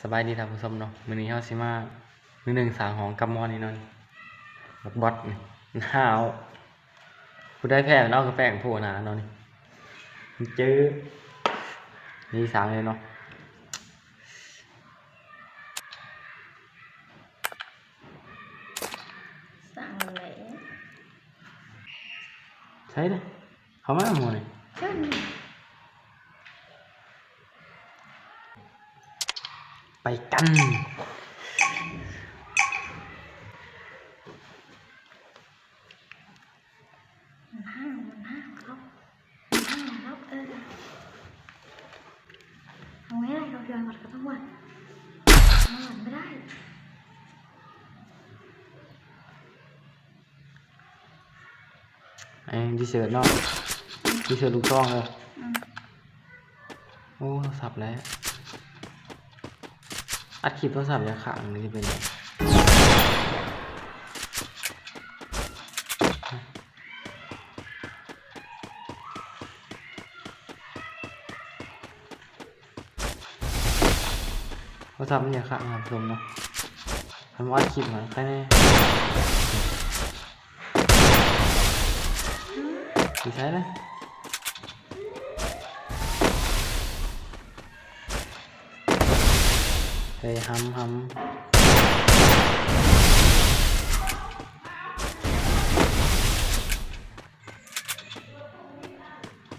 สบายดีท่านผู้ชมเนาะมื้อนี้เฮาสิมาหนึ่งหนึ่งสางของกับมอนี่เนาะบักบอสนี่หนาวผู้ได้แพ้เนาะก็แป้งผู้หนาเนาะนี่มันเจอนี่สางเลยเนาะสั่งเลยใช่เด้อเขามาหมู่นี่เช่นไปกันมันห้างมันห้างครับมันห้างครับเออทำ ไงได้เราเดินวัดก็ต้องวัดมาวัดไม่ได้ไอ้ดีเสิร์ตเนาะดีเสิร์ตลูกต้องเลย โอ้โทรศัพท์แล้ว อัดคลิปโทรศัพท์จะขังหรือจะเป็นไงโทรศัพท์มันจะขังครับชมนะทำอัดคลิปมาแค่นี้ดีใช่ไหม เฮ้ยฮัมฮัม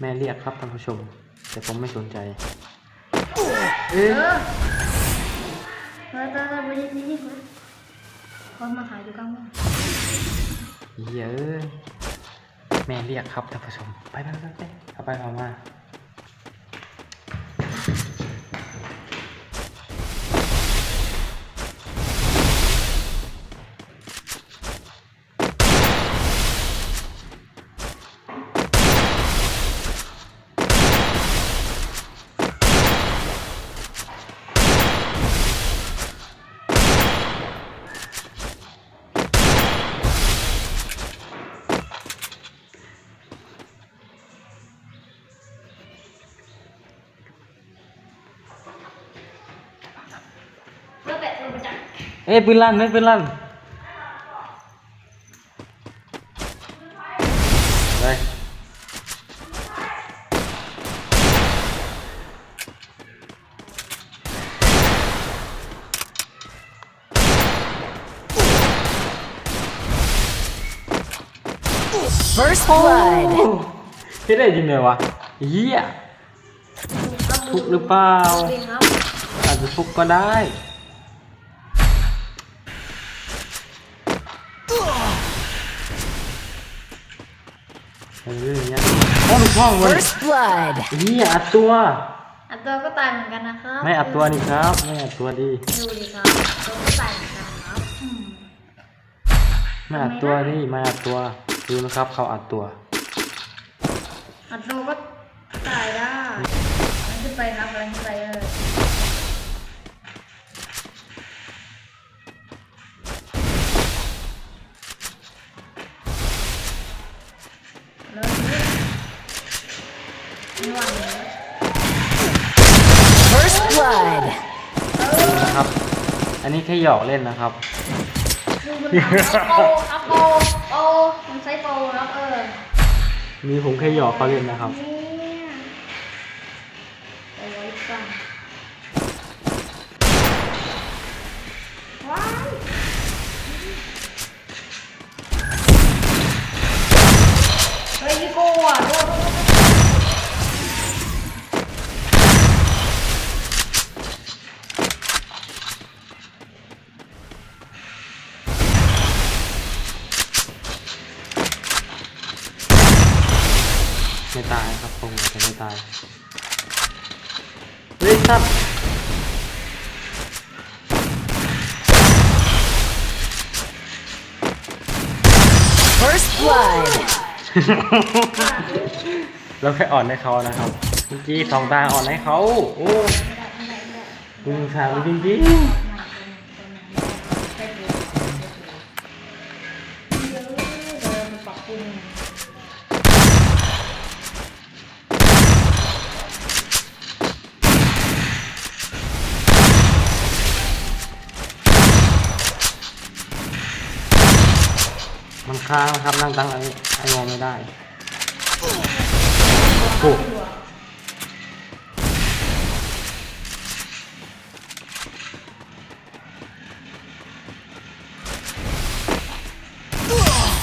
แม่เรียกครับท่านผู้ชม แต่ผมไม่สนใจ เอ๊ะเออเออเออไปยินนี่คนคนมาขายอยู่กลางเมืองเหี้ยเอ้ยแม่เรียกครับท่านผู้ชม ไปไปไปไปเอาไปเอามา เอ้ยปืนลั่นเฮ้ยปืนลั่นไป First blood. เฮ้ยได้จริงเลยวะเหี้ยครับทุกหรือเปล่าดีครับอาจจะฟุกก็ได้ เออเนี่ยโอ้ลูกพ่องมัน First blood. เหี้ยอัดตัว อัดตัวก็ตายเหมือนกันนะครับไม่อัดตัวนี่ครับ ไม่อัดตัวดี ดูดิครับตัวก็ตายเหมือนกันครับอืมไม่อัดตัวนี่ไม่อัดตัว ดูนะครับ เขาอัดตัว อัดตัวก็ตายได้มันขึ้นไปครับมันขึ้นไปเออแล้ว First blood. ดูนะครับ อันนี้แค่หยอกเล่นนะครับ ดูมันเอาโปครับโปโปมันใช้โปครับเออมีผมแค่หยอกเขาเล่นนะครับ เนี่ยเอาไว้ก่อนว้าย เฮ้ยพี่โก้อะโด ตายเฮ้ยสัตว์ First blood. เราแค่อ่อนให้เขานะครับเมื่อกี้สองตาอ่อนให้เขาโอ้มึงถามจริง มันค้างนะครับนั่งตั้งไอไอ้มองไม่ได้โอ้โอ้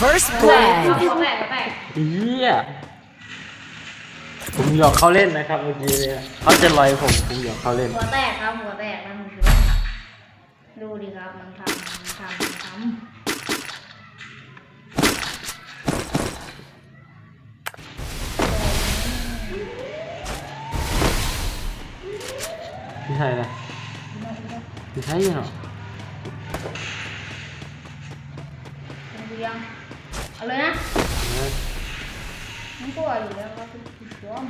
First หัว blood. แตกหัวแตกเหี้ยผมหยอกเขาเล่นนะครับเมื่อกี้เนี่ยเขาจะลอยผมผมหยอกเขาเล่น หัวแตกครับหัวแตกมันคือว่าดูดิครับมันทำมันทำมันทำ ใช่นะไม่ใช่เหรอเป็นเรียงเอาเลยนะมันกลัวอยู่แล้วครับคุณผู้ชมม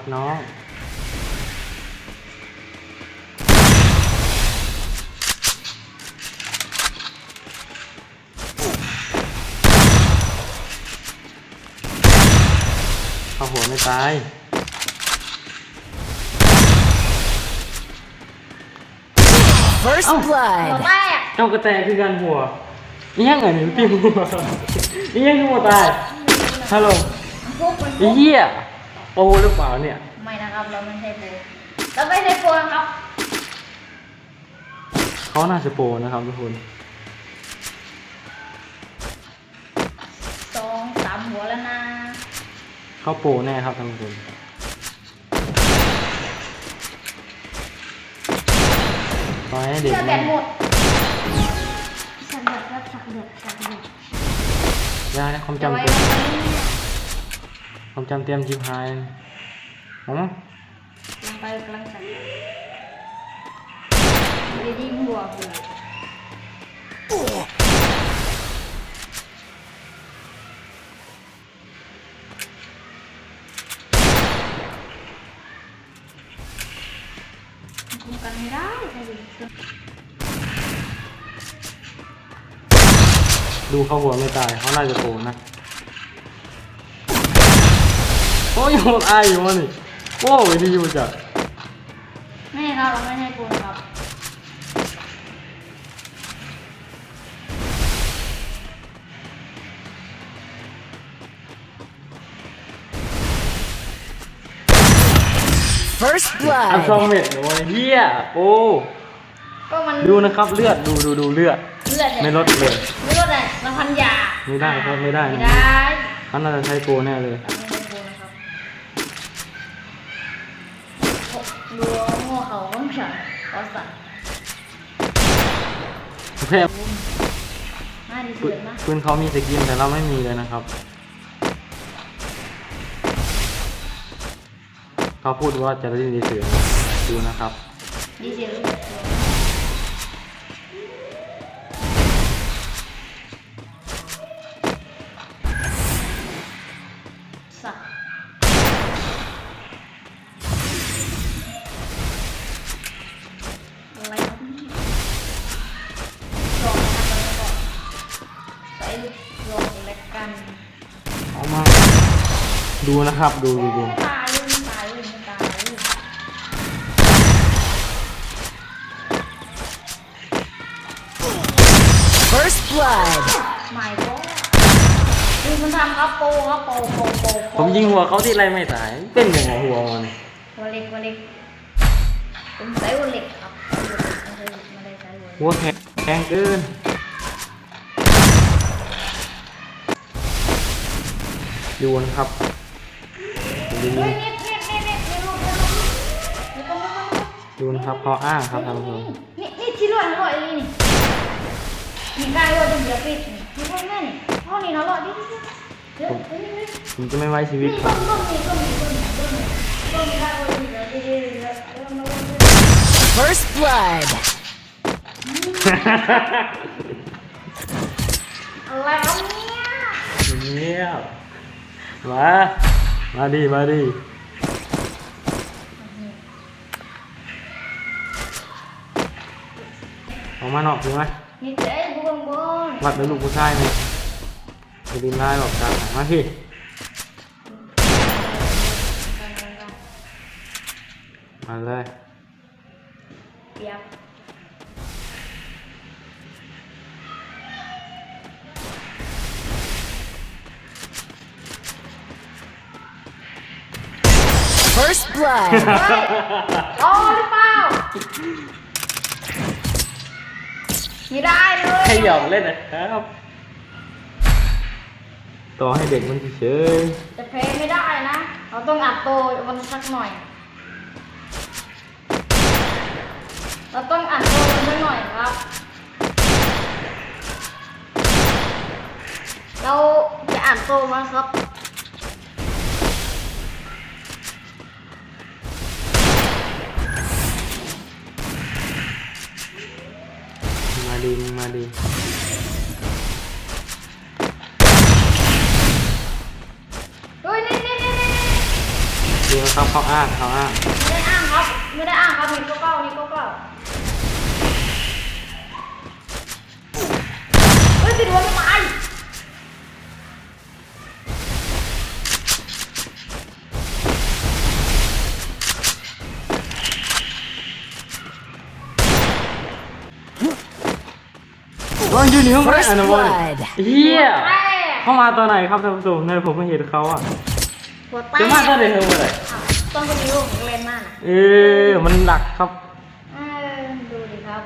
ครับน้องเอาหัวไม่ตาย First หัว blood. แตกเจ้ากระแตคือกันหัวนี่ยังไงหนูตีหัวนี่ยังหัวตายฮัลโหลมันพุกมันไอ้พุกเหี้ยโปรหรือเปล่าเนี่ย ไม่นะครับ เราไม่ใช่โปรเราไม่ใช่โปรนะครับ เขาน่าจะโปรนะครับทุกคนสองสามหัวแล้วนะ เขาโปรแน่ครับท่านผู้ชมตอนนี้เด็กเชื่อแบมัตนหมดสักเดือดครับสักเดือดสักเดือดยาเนี่ยความจะจำไว้เต็มไว้ ความจำเต็มจิบหายอ๋อลงไปกำลังใส่เดี๋ยวดีบวกอยู่คุมกันไม่ได้ใช่ดิดูเขาหัวไม่ตายเขาน่าจะโปรนะ โอ้ยยังอายอยู่วะนี่โอ้ยดีอยู่จัดไม่ครับเราไม่ให้โกนครับ First อัลซอม blood. เมดโอ้ยเฮียโอ้ก็มันดูนะครับเลือดดูดูดูเลือดเลือดเนี่ยไม่ลดเลย ไม่ลดเลยเราพันยาไม่ได้ครับไม่ได้นะไม่ได้เขาน่าจะใช้โปรแน่เลย เราไม่ให้โกนนะครับ โอ้ดูโง่เขาต้องฉันขอสั่งแค่น่าดีปืเสืนอนะปืนเขามีสกินแต่เราไม่มีเลยนะครับ เขาพูดว่าจะได้ดีเสือดูนะครับดีเสื ดูนะครับดูดูดูไม่ตายเลยไม่ตายเลยไม่ตายเลย First blood. ไม่ก็คือมันทำครับโปรครับโปรโปรโปรโปรผมยิงหัวเขาที่ไรไม่ตาย เป็นยังไงหัวมันหัวเล็กหัวเล็กผมใช้หัวเล็กครับไม่ได้ไม่ได้ใช้หัวเล็กหัวแข็งแข็งเกินดูนะครับ ผมจะยิเฮ้งยนี่นี่นี่นี่นี่ลูกนี่ลูกนี่ต้องต้องต้องดูนะครับเขาอ้างครับท่านผู้ชมนี่นี่ที่ลอยลอยนี่นี่นี่กายลอยจนเดือดปิดนี่นี่พ่อแม่นี่พ่อนี่นะลอยนี่นี่เดี๋ยวนี่นี่ผมจะไม่ไว้ชีวินี่ตต้นต้นนี่ต้นนี่ต้นนี่ต้นนี่ต้นนี่กายลอยจนเดือดเดือดเดือดเดือดเดือดเดือด First blood. อะไรครับเนี่ย เงียบมา มาดิมาดิออกมาหนอกดูไหมนี่เจ๊บุ้งบุ้งวัดเป็นลูกผู้ชายไหมจะดินได้หรอกการมาพี่มาเลยเปียก First blood. เฮ้ยอ๋อหรือเปล่าไม่ได้เลยให้หยอกเล่นนะครับต่อให้เด็กมันเฉยจะเพลไม่ได้นะ เราต้องอัดโตมันสักหน่อย เราต้องอัดโตมันสักหน่อยครับ เราจะอ่านโตมาครับ เขาอ้างเขาอ้างไม่ได้อ้างครับ ไม่ได้อ้างครับนี่ก็เก้านี่ก็เก้าเฮ้ยติดหัวไม่ตายว่ายืนอยู่ข้างบน First อันนั้นบน blood เฮียแม่เข้ามาตอนไหนครับท่านผู้ชมในผมไม่เห็นเขาอะหัวแตจะกมาตอนไหนเธอเมื่อไหร่อ้าว ต้องไปดูของเล่นมากนะเออ มันหลักครับ เออดูดิครับ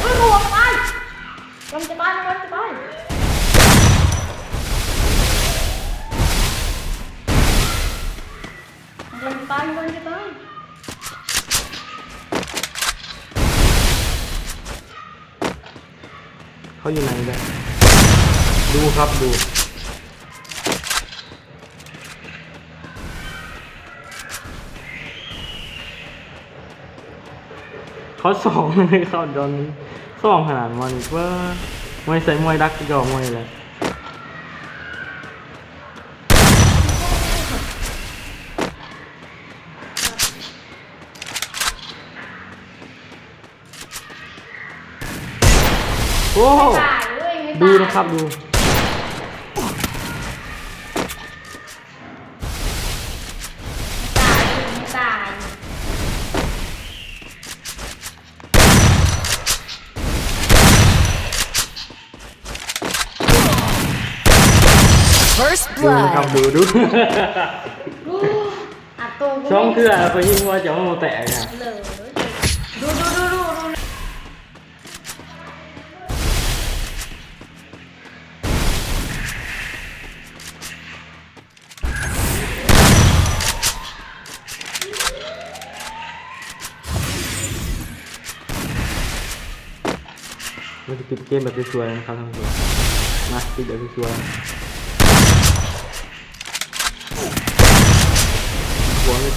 เฮ้ยหัวตายมันจะตายมันจะตายมันจะตายมันจะตายเขาอยู่ไหนกันดูครับดู เขาสองเลยเขาโดนสองขนาดมันอีกว่ามวยใส่มวยดักก็มวยเลยโอ้ไม่ตายเว้ยไม่ตายดูนะครับดู First ดูนะครับ blood. ดูดูอู้อัดตัวกูช่องไม่เคือไปยิงว่าจะม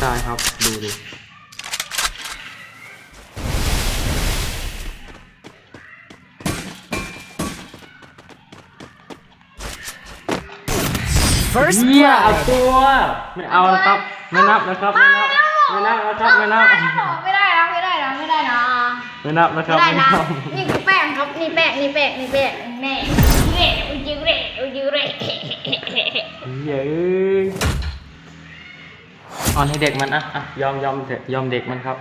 าแตะเนี่ยเลยดูดูดูดูดูมันจะปิดเกมแบบสวยๆนะครับท่านผู้ชมมาปิดแบบสวยๆหัวไม่ตายครับ ดูดู First เหี้ยเอา blood. ตัว ไม่เอานะครับ ไม่นับนะครับ ไม่นับ ไม่นับนะครับ ไม่นับ ไม่ได้นะไม่ได้นะไม่ได้นะไม่นับนะคไม่รับได้นะนับนี่คือแป้งครับ นี่แป้ง นี่แป้ง นี่แป้งแน่เร่อุจิเร่อุจิเร่เหี้ยเอ้ย อ่อนให้เด็กมันอะอะยอมยอมเถอะยอมเด็กมันครับ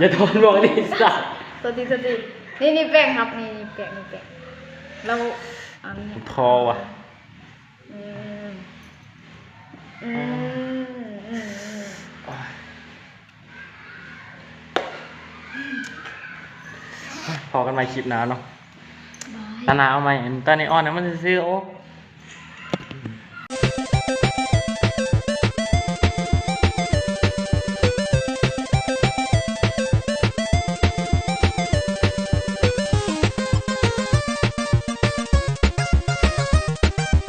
อย่าทนบอกดิสัตว์ตัวทีตัวทีนี่นี่แป้งครับนี่นี่แป้งนี่แป้งเราอันนี้พอว่ะอืมอืมอืมอืมพอกันใหม่คลิปหน้าเนาะตาหนาเอาใหม่ตาในออนนะมันจะซื้อโอ้